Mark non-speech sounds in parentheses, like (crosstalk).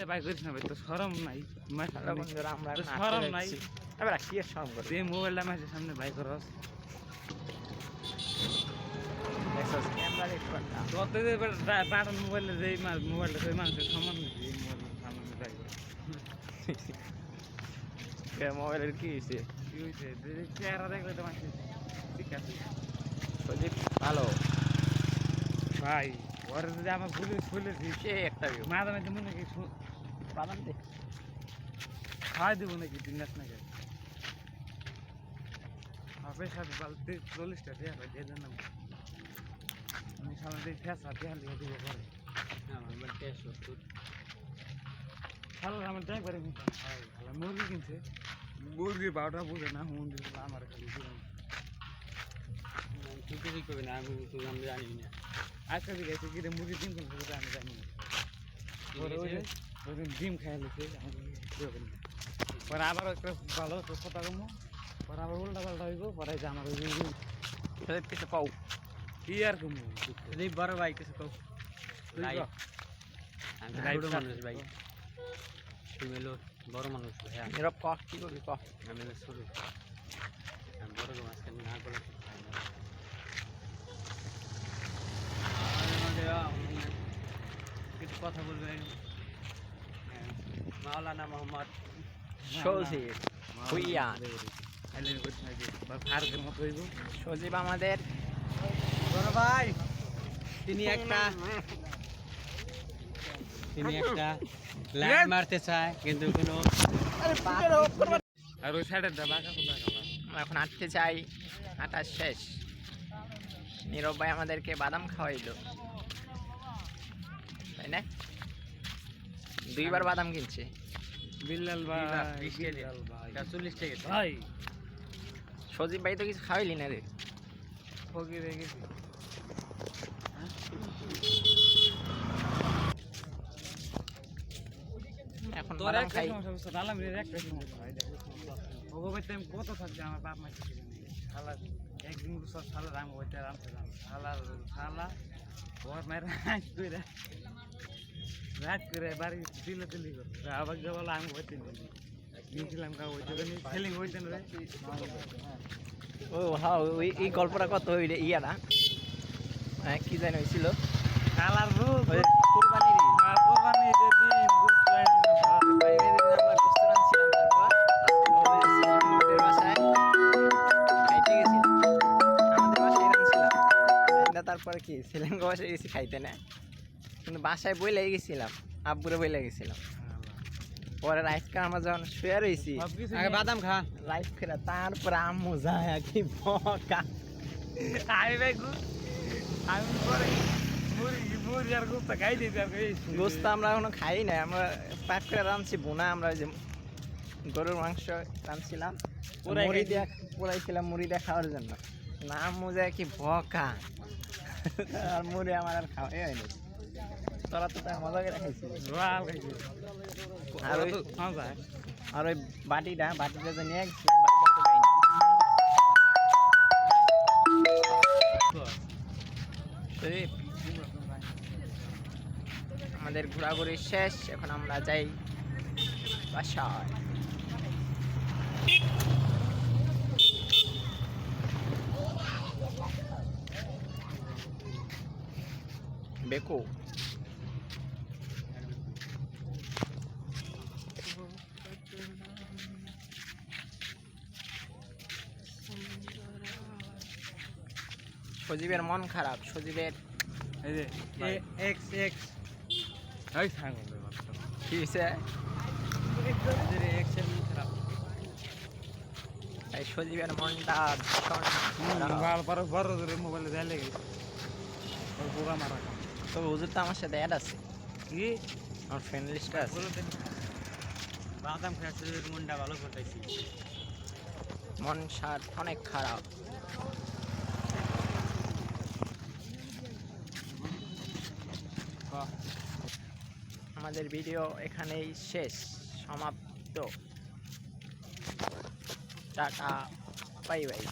এ ভাই করিস না ভাই তো সরম নাই। আমরা নাই। এবার কি আর শরম করবে? মোবাইলটা মাসের সামনে ভাই করস বাটন মোবাইলে যে মোবাইলটা সেই মানুষের সমান এই মোবাইলের সামনে ভাই মোবাইলের কি হয়েছে কি হয়েছে যে চেহারা দেখলে তো মানুষ ঠিক আছে। ভালো। ভাই ওরে যদি আমার ভুলে ফুলেছি সে একটা মাঝে মাঝে মনে কি বাদাম দে খাওয়াই দেবো নাকি দিন রাত নাকি? হবে সাথে বালতি চল্লিশটা দেওয়া হয় দিয়ে দেন আমি সামনে দিয়ে ফেসা দেওয়া লিখে দিব পরে। ভালো আমার যাই পারে ভালো মুরগি কিনছে। মুরগি বারোটা বুঝে না হুন দিল আমার খালি তুই কিছু করবি না আমি তুই আমি জানি না। আজকে দিকে মুরগি কিনছে আমি জানি না। পরে ওই যে ওই দিন ডিম খাই লিখে পরে আবার ভালো কথা কমো পরে আবার উল্টা পাল্টা হইব পরে যে সজীব কিছু কও কি আর কমু? বড় ভাই কিছু কও। ভাই, ক। মানুষ ভাই। তুমি হলো বড় মানুষ হ্যাঁ নীরব কহ কি করবি কহ আমি হলো ছোট। আমি বড় মাঝখানে না কিছু কথা বলবেন মাওলানা মোহাম্মদ সজীব। ভুইয়া। আমাদের। ভাই তিনি একটা তিনি একটা (laughs) লাইন মারতে চায় কিন্তু কোনো আর ওই সাইডের আমরা এখন হাঁটতে চাই হাঁটা শেষ। নীরব ভাই আমাদেরকে বাদাম খাওয়াইলো। তাই না? দুইবার বাদাম কিনছে। বিল্লাল ভাই বিল্লাল, ভাই। চল্লিশ টাকা ভাই। সজীব ভাই তো কিছু খাওয়াইলি না রে ফকির হয়ে গেছি। এখন তোর খাই। সমস্যা বুঝছ রে সমস্যা ভাই টাইম কত থাকছে আমার বাপ মা কিছু শালা একদিন সব শালা রাম হইতে রাম শালা শালা ওর মায়ের রাত করে রাত করে বাড়ি দিলে দিলি করে আবার যাব আমি হইতে নিয়েছিলাম কাউ হইতে সেলিং হইতেন রে ও হ্যাঁ ওই এই গল্পটা কত রে ইয়া না? হ্যাঁ কি জানি হয়েছিল রূপ। কুরবানির দিন তারপর। তারপরে কি শ্রীলঙ্কা বাসায় গেছি খাইতে না। কিন্তু বাসায় বই লেগে গেছিলাম আব্বুরে বইলে গেছিলাম। পরে রাইস খা আমরা যখন শুয়ে রয়েছি আগে বাদাম খা। রাইস খেলা তারপরে আম্মু যায় কি বকা। আমি ভাই গু আমি পরে গোস্ত আমরা এখনও খাই না আমরা পাক করে রাঁধছি বোনা আমরা যে গরুর মাংস রাঁধছিলাম। মুড়ি। দিয়ে পুরাইছিলাম মুড়ি দিয়ে খাওয়ার জন্য। না মুজে কি বকা। আর মুড়ি আমার আর খাওয়াই হয়নি। তোরা তো আর ওই আর বাটিটা বাটিটা যে নিয়ে গেছিলাম বাটিটা তো পাইনি। শরীফ, আমাদের ঘোরাঘুরি শেষ এখন আমরা যাই বাসায়। বেকো। সজীবের মন খারাপ সজীবের এই যে এক্স এক্স। এই ছাগল রে কি হয়েছে এক্সের মন খারাপ। তাই সজীবের মনটা ভীষণ মোবাইল পরে বড় ধরে মোবাইলে দেয় লেগে ওর পোকা মারা তবে হুজুর তো আমার সাথে অ্যাড আছে। কি? আমার ফ্রেন্ড লিস্টে আছে। বাদাম খাচ্ছে মনটা ভালো করতেছি। মন সার অনেক খারাপ। আমাদের ভিডিও এখানেই শেষ। সমাপ্ত। Tata bye bye.